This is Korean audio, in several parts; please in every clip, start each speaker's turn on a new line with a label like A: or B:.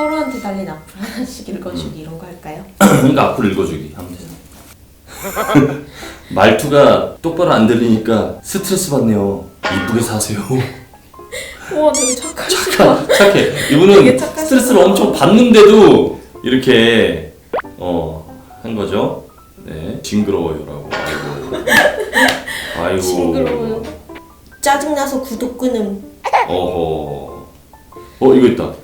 A: 서로한테 달린 악플 하나씩 읽어주기 이런 거 할까요?
B: 그러니까 앞으로 읽어주기 하면 되잖아. 말투가 똑바로 안 들리니까 스트레스 받네요. 이쁘게 사세요.
A: 우와 되게 착하시다.
B: 착해.
A: 되게
B: 이분은
A: 착하시다.
B: 스트레스를 엄청 받는데도 이렇게 어 한 거죠. 네, 징그러워요라고. 아이고. 아이고.
A: 징그러워요. 짜증나서 구독 끊음.
B: 어허. 어 이거 있다.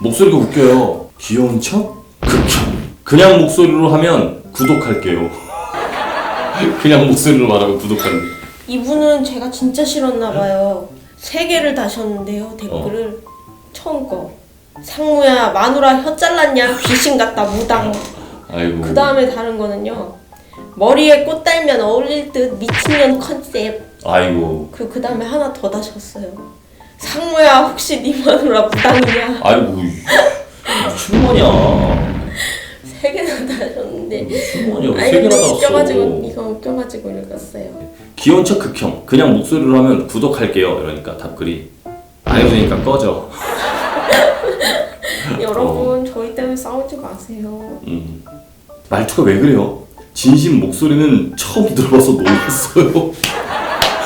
B: 목소리가 웃겨요. 귀여운 척? 극혐. 그냥 목소리로 하면 구독할게요. 그냥 목소리로 말하면 구독한대.
A: 이분은 제가 진짜 싫었나 봐요. 세 개를 다셨는데요 댓글을 처음 거. 상무야 마누라 혀 잘랐냐 귀신 같다 무당.
B: 아이고.
A: 그 다음에 다른 거는요. 머리에 꽃 달면 어울릴 듯 미친년 컨셉.
B: 아이고.
A: 그, 그 다음에 하나 더 다셨어요. 상무야, 혹시 네 마누라 무당이냐?
B: 아이고. 무슨 말이야.
A: 세 개나 다셨는데.
B: 무슨.
A: 아니,
B: 세 개나
A: 근데 웃겨가지고,
B: 나왔어.
A: 이거 웃겨가지고 읽었어요.
B: 귀여운 척 극혐. 그냥 목소리로 하면 구독할게요. 이러니까 답글이. 안 해주니까 꺼져.
A: 여러분, 저희 때문에 싸우지 마세요.
B: 음. 말투가 왜 그래요? 진심 목소리는 처음 들어봐서 놀랐어요.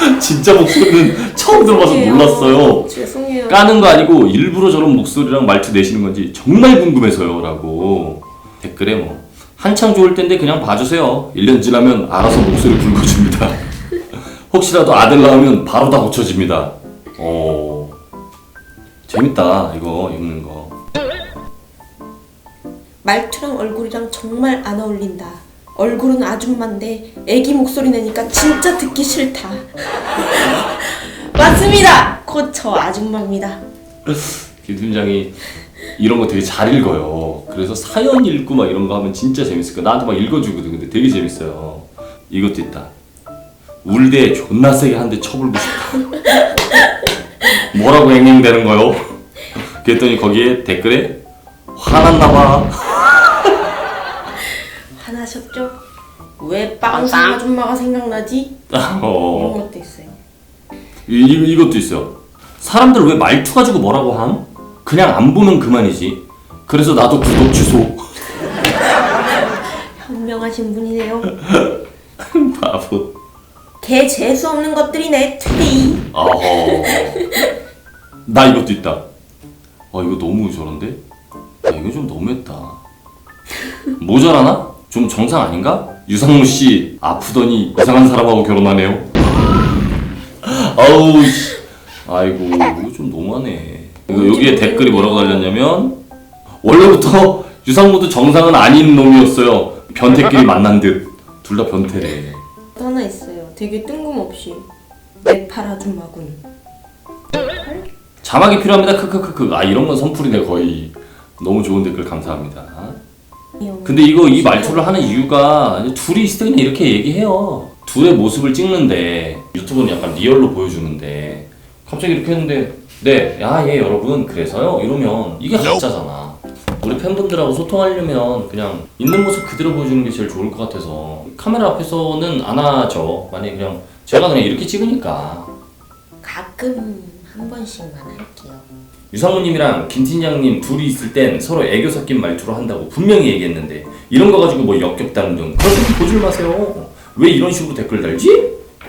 B: 진짜 목소리는 처음 들어봐서
A: 죄송해요.
B: 놀랐어요.
A: 죄송해요.
B: 까는 거 아니고 일부러 저런 목소리랑 말투 내시는 건지 정말 궁금해서요 라고 댓글에 뭐 한창 좋을 텐데 그냥 봐주세요 1년 지나면 알아서 목소리 굵어집니다 혹시라도 아들 낳으면 바로 다 고쳐집니다 어 재밌다 이거 읽는 거
A: 말투랑 얼굴이랑 정말 안 어울린다. 얼굴은 아줌마인데 애기 목소리 내니까 진짜 듣기 싫다. 맞습니다. 곧 저 아줌마입니다.
B: 김 팀장이 이런 거 되게 잘 읽어요 그래서 사연 읽고 막 이런 거 하면 진짜 재밌을 거야 나한테 막 읽어주거든 근데 되게 재밌어요 이것도 있다 울때 존나 세게 한 대 쳐불고 싶다 뭐라고 행행되는 거요? 그랬더니 거기에 댓글에 화났나 봐
A: 화나셨죠? 왜 빵상 아줌마가 생각나지? 이런
B: 어,
A: 것도 있어요.
B: 이, 이- 이것도 있어 사람들 왜 말투 가지고 뭐라고 함? 그냥 안 보면 그만이지 그래서 나도 구독 취소
A: 현명하신 분이네요.
B: 바보
A: 개 재수 없는 것들이네. 퇴이.
B: 어허. 나 이것도 있다. 아 이거 너무 저런데? 야 이거 좀 너무했다. 모자라나? 좀 정상 아닌가? 유상무 씨 아프더니 이상한 사람하고 결혼하네요. 아우 씨. 아이고 이거 좀 너무하네. 이거 여기에 댓글이 뭐라고 달렸냐면 원래부터 유상무도 정상은 아닌 놈이었어요. 변태끼리 만난 듯. 둘 다 변태래.
A: 또 하나 있어요. 되게 뜬금없이 네팔 아줌마군.
B: 자막이 필요합니다. 크크크크. 아 이런 건 선풀이네 거의. 너무 좋은 댓글 감사합니다. 근데 이거 이 말투를 하는 이유가 둘이 있을 때 그냥 이렇게 얘기해요. 둘의 모습을 찍는데 유튜브는 약간 리얼로 보여주는데 갑자기 이렇게 했는데 네, 야, 예, 여러분, 그래서요? 이러면 이게 가짜잖아. 우리 팬분들하고 소통하려면 그냥 있는 모습 그대로 보여주는 게 제일 좋을 것 같아서 카메라 앞에서는 안 하죠. 만약에 그냥 제가 그냥 이렇게 찍으니까
A: 가끔 한 번씩만 할게요.
B: 유상무님이랑 김 팀장님 둘이 있을 땐 서로 애교 섞인 말투로 한다고 분명히 얘기했는데 이런 거 가지고 뭐 역겹다는 등 그렇게 보질 마세요. 왜 이런 식으로 댓글 달지?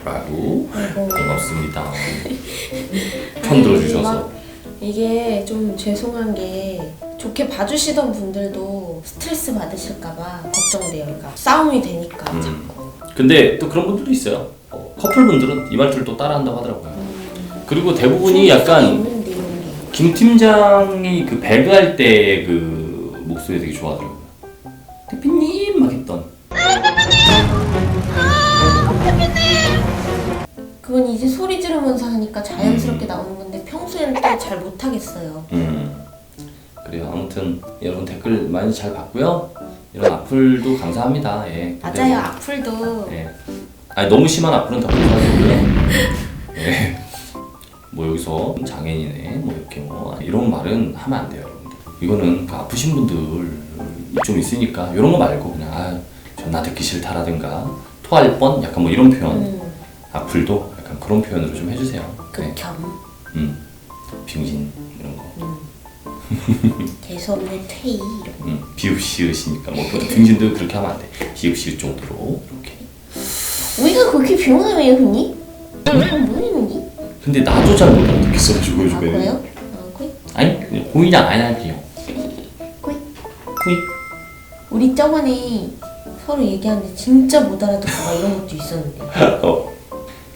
B: 라고 반갑습니다. 편 들어주셔서
A: 막 이게 좀 죄송한 게 좋게 봐주시던 분들도 스트레스 받으실까봐 걱정돼요. 그러니까 싸움이 되니까
B: 음.
A: 자꾸.
B: 근데 또 그런 분들도 있어요. 어, 커플분들은 이 말투를 또 따라한다고 하더라고요. 그리고 대부분이 약간. 김 팀장이 그 배그할 때 그 목소리 되게 좋아하더라고요. 대표님 막 했던
A: 그건 이제 소리 지르면서 하니까 자연스럽게 나오는 건데 평소에는 또 잘 못하겠어요.
B: 음. 그래요. 아무튼 여러분 댓글 많이 잘 봤고요. 이런 악플도 감사합니다. 예. 근데
A: 맞아요.
B: 뭐,
A: 악플도
B: 예. 아니 너무 심한 악플은 다 감사드리고요. 예. 뭐 여기서 장애인이네 뭐 이렇게 뭐 이런 말은 하면 안 돼요, 여러분들. 이거는 그 아프신 분들 좀 있으니까 이런 거 말고 그냥 아, 전나 듣기 싫다라든가 토할 뻔 약간 뭐 이런 표현.
A: 음,
B: 악플도 약간 그런 표현으로 좀 해주세요. 네.
A: 극혐.
B: 음. 빙신 이런 거.
A: 음. 재수없는 퇴이 이런
B: 음, 비읍시읒이니까 뭐그 등신도 그렇게 하면 안 돼. 비읍시읒 정도로 이렇게.
A: 우리가 그렇게 비용하면 흔히? 그럼 뭐해 흔히?
B: 근데 나도 잘 못 알아듣겠어가지고
A: 아
B: 요즘에.
A: 그래요? 아 그래?
B: 아니 고이랑 안 할게요.
A: 그래?
B: 고이.
A: 우리 저번에 서로 얘기하는데 진짜 못 알아듣고 막 이런 것도 있었는데
B: 어.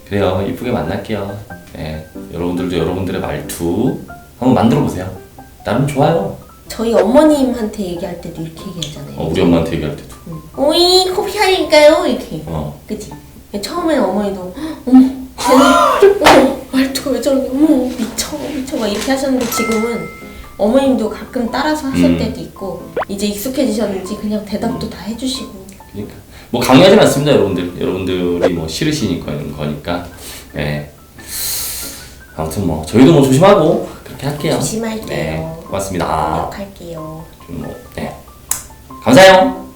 B: 그래요. 이쁘게 만날게요. 네. 여러분들도 여러분들의 말투 한번 만들어 보세요. 나름 좋아요.
A: 저희 어머님한테 얘기할 때도 이렇게 얘기하잖아요
B: 어, 우리 엄마한테 얘기할 때도.
A: 응. 오이 커피 하니까요 이렇게
B: 어.
A: 그치? 처음에는 어머니도 어머 쟤는 말투가 왜 저러게 어머 미쳐 미쳐 막 이렇게 하셨는데 지금은 어머님도 가끔 따라서 하실
B: 음.
A: 때도 있고 이제 익숙해지셨는지 그냥 대답도 다 해주시고
B: 그러니까 뭐 강요하진 않습니다, 여러분들. 여러분들이 뭐 싫으시니까 거니까. 네. 아무튼 뭐 저희도 뭐 조심하고 그렇게 할게요.
A: 조심할게요.
B: 네. 고맙습니다.
A: 노력할게요
B: 좀 뭐, 네. 감사해요.